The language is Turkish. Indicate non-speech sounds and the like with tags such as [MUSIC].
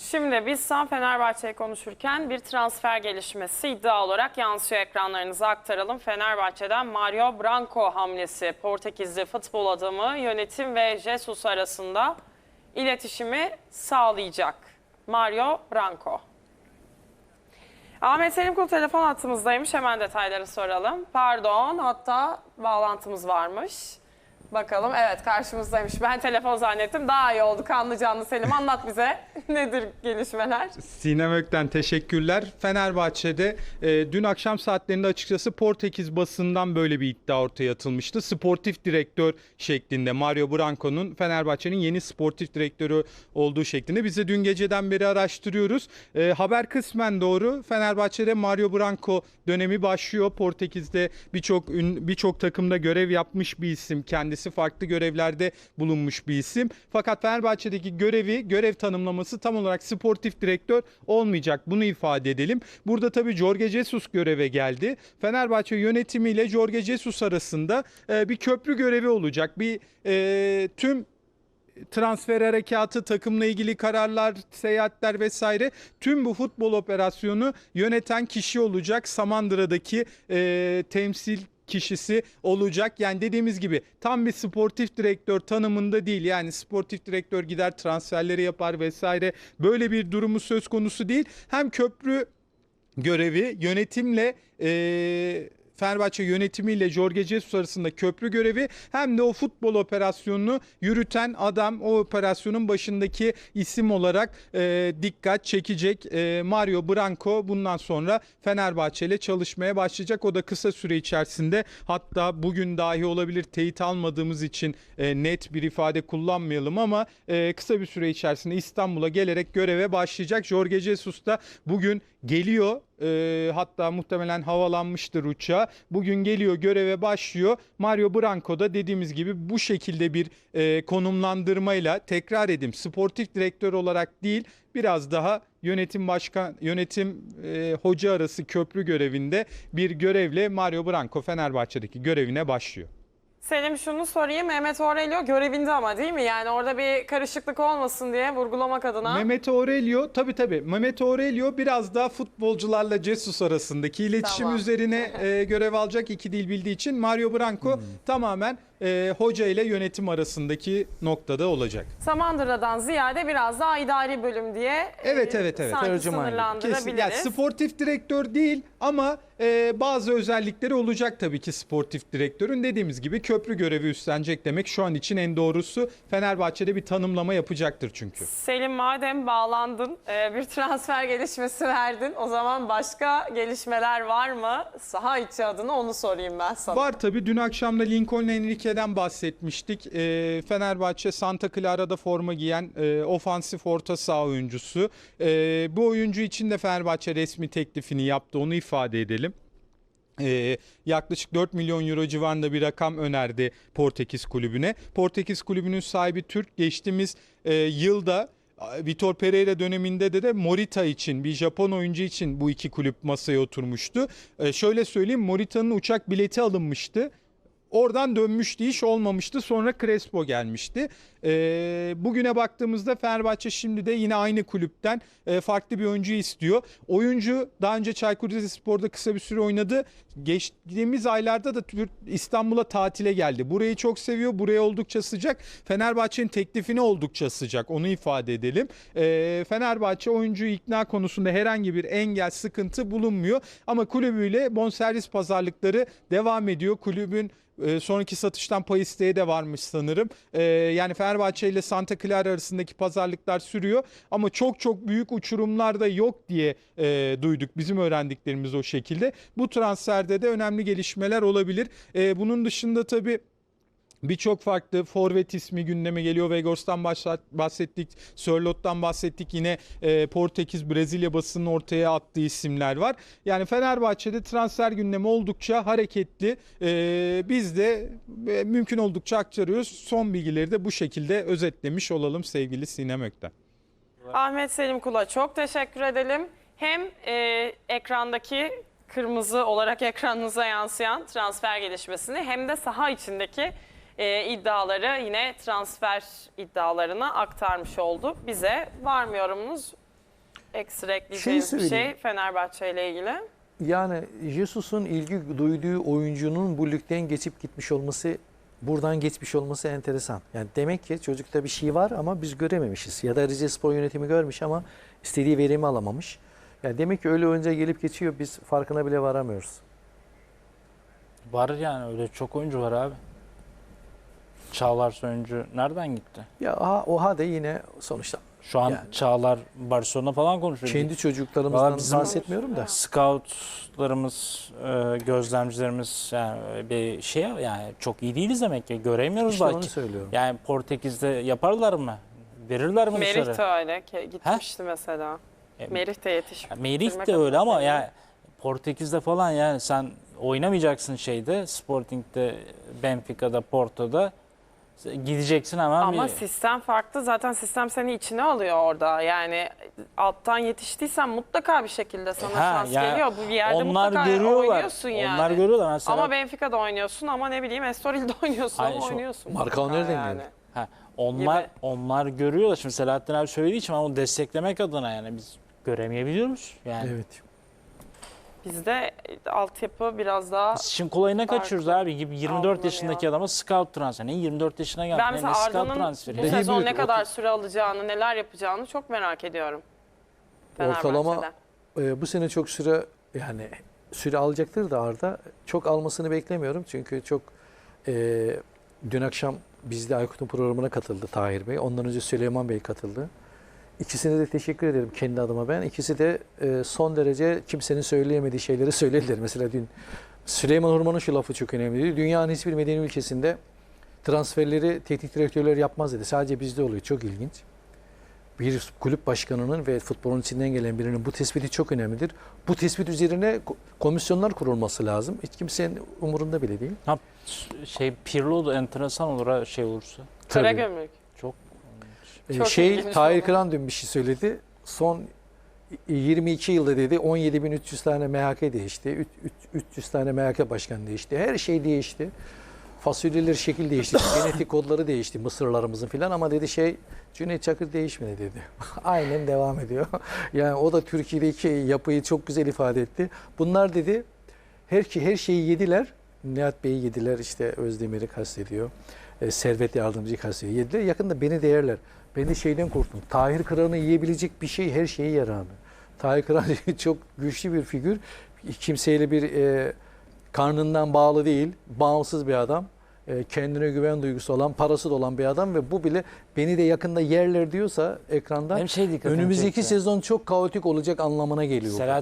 Şimdi biz San Fenerbahçe'yi konuşurken bir transfer gelişmesi iddia olarak yansıyor ekranlarınıza aktaralım. Fenerbahçe'den Mario Branco hamlesi Portekizli futbol adamı yönetim ve Jesus arasında iletişimi sağlayacak. Mario Branco. Ahmet Selim Kul telefon hattımızdaymış. Hemen detayları soralım. Pardon hatta bağlantımız varmış. Bakalım evet karşımızdaymış. Ben telefon zannettim. Daha iyi oldu kanlı canlı Selim. Anlat bize [LAUGHS] nedir gelişmeler? Sinem Ökten teşekkürler. Fenerbahçe'de e, dün akşam saatlerinde açıkçası Portekiz basından böyle bir iddia ortaya atılmıştı. Sportif direktör şeklinde Mario Branco'nun Fenerbahçe'nin yeni sportif direktörü olduğu şeklinde. Biz de dün geceden beri araştırıyoruz. E, haber kısmen doğru. Fenerbahçe'de Mario Branco dönemi başlıyor. Portekiz'de birçok birçok takımda görev yapmış bir isim. Kendisi farklı görevlerde bulunmuş bir isim. Fakat Fenerbahçe'deki görevi, görev tanımlaması tam olarak sportif direktör olmayacak. Bunu ifade edelim. Burada tabii Jorge Jesus göreve geldi. Fenerbahçe yönetimiyle Jorge Jesus arasında e, bir köprü görevi olacak. Bir e, tüm transfer harekatı, takımla ilgili kararlar, seyahatler vesaire tüm bu futbol operasyonu yöneten kişi olacak. Samandıra'daki e, temsil kişisi olacak. Yani dediğimiz gibi tam bir sportif direktör tanımında değil. Yani sportif direktör gider transferleri yapar vesaire. Böyle bir durumu söz konusu değil. Hem köprü görevi yönetimle e, Fenerbahçe yönetimiyle Jorge Jesus arasında köprü görevi hem de o futbol operasyonunu yürüten adam o operasyonun başındaki isim olarak e, dikkat çekecek e, Mario Branco bundan sonra Fenerbahçe ile çalışmaya başlayacak. O da kısa süre içerisinde hatta bugün dahi olabilir teyit almadığımız için e, net bir ifade kullanmayalım ama e, kısa bir süre içerisinde İstanbul'a gelerek göreve başlayacak. Jorge Jesus da bugün geliyor e, hatta muhtemelen havalanmıştır uçağı. Bugün geliyor göreve başlıyor. Mario Branco da dediğimiz gibi bu şekilde bir e, konumlandırmayla tekrar edeyim sportif direktör olarak değil biraz daha yönetim başkan yönetim e, hoca arası köprü görevinde bir görevle Mario Branco Fenerbahçe'deki görevine başlıyor. Selim şunu sorayım. Mehmet Aurelio görevinde ama değil mi? Yani orada bir karışıklık olmasın diye vurgulamak adına. Mehmet Aurelio tabi tabi Mehmet Aurelio biraz daha futbolcularla Jesus arasındaki iletişim Tamam. üzerine [LAUGHS] e, görev alacak iki dil bildiği için Mario Branco tamamen e, hoca ile yönetim arasındaki noktada olacak. Samandıra'dan ziyade biraz daha idari bölüm diye Evet, e, evet, evet. sanki Tercüman. sınırlandırabiliriz. Kesin. Yani sportif direktör değil ama e, bazı özellikleri olacak tabii ki sportif direktörün. Dediğimiz gibi köprü görevi üstlenecek demek şu an için en doğrusu. Fenerbahçe'de bir tanımlama yapacaktır çünkü. Selim madem bağlandın, e, bir transfer gelişmesi verdin. O zaman başka gelişmeler var mı? Saha içi adına onu sorayım ben sana. Var tabii. Dün akşam da Lincoln Enrique'den bahsetmiştik. Ee, Fenerbahçe Santa Clara'da forma giyen e, ofansif orta saha oyuncusu. Ee, bu oyuncu için de Fenerbahçe resmi teklifini yaptı. Onu ifade edelim. Ee, yaklaşık 4 milyon euro civarında bir rakam önerdi Portekiz kulübüne. Portekiz kulübünün sahibi Türk geçtiğimiz e, yılda Vitor Pereira döneminde de de Morita için bir Japon oyuncu için bu iki kulüp masaya oturmuştu. Ee, şöyle söyleyeyim Morita'nın uçak bileti alınmıştı. Oradan dönmüştü iş olmamıştı sonra Crespo gelmişti. Ee, bugüne baktığımızda Fenerbahçe şimdi de yine aynı kulüpten e, farklı bir oyuncu istiyor. Oyuncu daha önce Çaykur Rizespor'da kısa bir süre oynadı. Geçtiğimiz aylarda da İstanbul'a tatile geldi. Burayı çok seviyor. Buraya oldukça sıcak. Fenerbahçe'nin teklifine oldukça sıcak. Onu ifade edelim. Ee, Fenerbahçe oyuncuyu ikna konusunda herhangi bir engel, sıkıntı bulunmuyor. Ama kulübüyle bonservis pazarlıkları devam ediyor. Kulübün e, sonraki satıştan pay isteği de varmış sanırım. E, yani Fenerbahçe ile Santa Clara arasındaki pazarlıklar sürüyor ama çok çok büyük uçurumlar da yok diye e, duyduk. Bizim öğrendiklerimiz o şekilde. Bu transferde de önemli gelişmeler olabilir. E, bunun dışında tabii Birçok farklı forvet ismi gündeme geliyor. Vegors'tan bahsettik, Sörlot'tan bahsettik. Yine e, Portekiz, Brezilya basının ortaya attığı isimler var. Yani Fenerbahçe'de transfer gündemi oldukça hareketli. E, biz de e, mümkün oldukça aktarıyoruz. Son bilgileri de bu şekilde özetlemiş olalım sevgili Sinem Ökten. Ahmet Selim Kul'a çok teşekkür edelim. Hem e, ekrandaki kırmızı olarak [LAUGHS] ekranınıza yansıyan transfer gelişmesini hem de saha içindeki e, iddiaları yine transfer iddialarını aktarmış oldu. Bize var mı yorumunuz? Ekstra ekleyeceğiniz bir şey. Fenerbahçe ile ilgili. Yani Jesus'un ilgi duyduğu oyuncunun bu ligden geçip gitmiş olması, buradan geçmiş olması enteresan. Yani demek ki çocukta bir şey var ama biz görememişiz. Ya da Rize Spor yönetimi görmüş ama istediği verimi alamamış. Yani demek ki öyle oyuncuya gelip geçiyor biz farkına bile varamıyoruz. Var yani öyle çok oyuncu var abi. Çağlar Soyuncu nereden gitti? Ya aha, oha da yine sonuçta Şu an Yani. Çağlar Barcelona falan konuşuyor. kendi çocuklarımızdan bizim- bahsetmiyorum da. Scoutlarımız, e, gözlemcilerimiz yani bir şey yani çok iyi değiliz demek ki. Göremiyoruz İşte onu belki. söylüyorum. Yani Portekiz'de yaparlar mı? Verirler mi Merih dışarı? de öyle gitmişti mesela. E, Merih de yetişmiş. Merih de öyle ama yani Portekiz'de falan yani sen oynamayacaksın şeyde Sporting'de, Benfica'da, Porto'da gideceksin hemen Ama bir sistem farklı. Zaten sistem seni içine alıyor orada. Yani alttan yetiştiysen mutlaka bir şekilde sana Ha, şans yani geliyor. Bu bir yerde onlar mutlaka görüyorlar. oynuyorsun yani. Onlar görüyorlar mesela. Ama Benfica'da oynuyorsun ama ne bileyim Estoril'de [LAUGHS] oynuyorsun Hayır, ama şu- oynuyorsun. Marka nereden geldi? Ha, onlar gibi. onlar görüyorlar. Şimdi Selahattin abi söylediği için ama onu desteklemek adına yani biz göremeyebiliyoruz. Yani Evet. Bizde altyapı biraz daha... şimdi kolayına Farklı kaçıyoruz abi gibi 24 algılanıyor. yaşındaki adama scout transferi. Ne 24 yaşına geldi. Ben mesela Arda'nın bu sezon ne kadar süre alacağını, neler yapacağını çok merak ediyorum. Ortalama. Ee, bu sene çok süre yani süre alacaktır da Arda. Çok almasını beklemiyorum çünkü çok e, dün akşam bizde Aykut'un programına katıldı Tahir Bey. Ondan önce Süleyman Bey katıldı. İkisine de teşekkür ederim kendi adıma ben. İkisi de e, son derece kimsenin söyleyemediği şeyleri söylediler. Mesela dün Süleyman Hurman'ın şu lafı çok önemliydi. Dünyanın hiçbir medeni ülkesinde transferleri teknik direktörler yapmaz dedi. Sadece bizde oluyor. Çok ilginç. Bir kulüp başkanının ve futbolun içinden gelen birinin bu tespiti çok önemlidir. Bu tespit üzerine ko- komisyonlar kurulması lazım. Hiç kimsenin umurunda bile değil. Ha, şey Pirlo da enteresan olur ha şey olursa. Karagümrük. Çok Ee, Çok şey Tahir. Kıran dün bir şey söyledi. Son 22 yılda dedi 17.300 tane MHK değişti. üç- üç- 300 tane MHK başkan değişti. Her şey değişti. Fasulyeler şekil değişti. [COUGHS] Genetik kodları değişti Mısırlarımızın filan ama dedi şey Cüneyt Çakır değişmedi dedi. [LAUGHS] Aynen devam ediyor. [LAUGHS] Yani o da Türkiye'deki yapıyı çok güzel ifade etti. Bunlar dedi her her şeyi yediler. Nihat Bey'i yediler işte Özdemir'i kastediyor. E, Servet Yardımcı'yı kastediyor. Yediler. Yakında beni de yerler. Ben de şeyden korktum. Tahir Kıran'ı yiyebilecek bir şey her şeyi yer abi. Tahir Kıran [LAUGHS] çok güçlü bir figür. Kimseyle bir e, karnından bağlı değil. Bağımsız bir adam. E, kendine güven duygusu olan, parası da olan bir adam ve bu bile beni de yakında yerler diyorsa ekranda Hem şey dikkatimi önümüzdeki çekti. sezon çok kaotik olacak anlamına geliyor. Selahattin